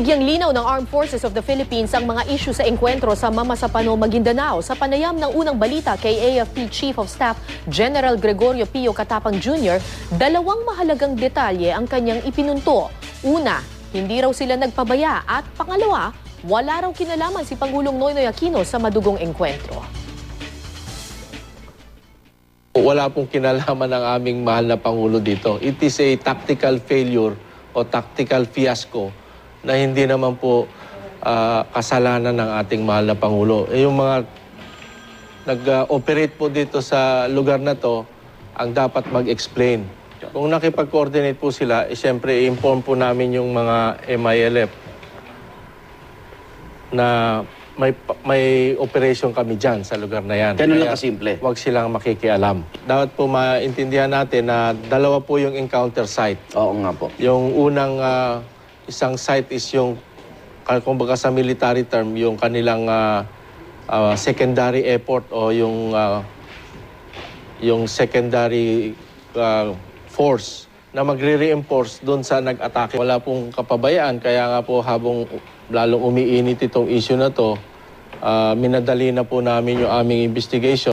Binigyang linaw ng Armed Forces of the Philippines ang mga isyu sa engkwentro sa Mamasapano, Maguindanao sa panayam ng unang balita kay AFP Chief of Staff General Gregorio Pio Katapang Jr., dalawang mahalagang detalye ang kanyang ipinunto. Una, hindi raw sila nagpabaya at pangalawa, wala raw kinalaman si Pangulong Noynoy Aquino sa madugong engkwentro. Wala pong kinalaman ng aming mahal na Pangulo dito. It is a tactical failure o tactical fiasco na hindi naman po ah, kasalanan ng ating mahal na Pangulo. Eh, yung mga nag-operate po dito sa lugar na to, ang dapat mag-explain. Kung nakipag-coordinate po sila, eh, siyempre i-inform po namin yung mga MILF na may may operation kami dyan sa lugar na yan. Ganun lang kasimple. Huwag silang makikialam. Dapat po maintindihan natin na dalawa po yung encounter site. Oo nga po. Yung unang ah, isang site is yung, kung kumbaga sa military term, yung kanilang ah, ah, secondary airport o yung ah, yung secondary ah, force na magre-reinforce doon sa nag-atake. Wala pong kapabayaan, kaya nga po habang lalong umiinit itong issue na to, ah, minadali na po namin yung aming investigation.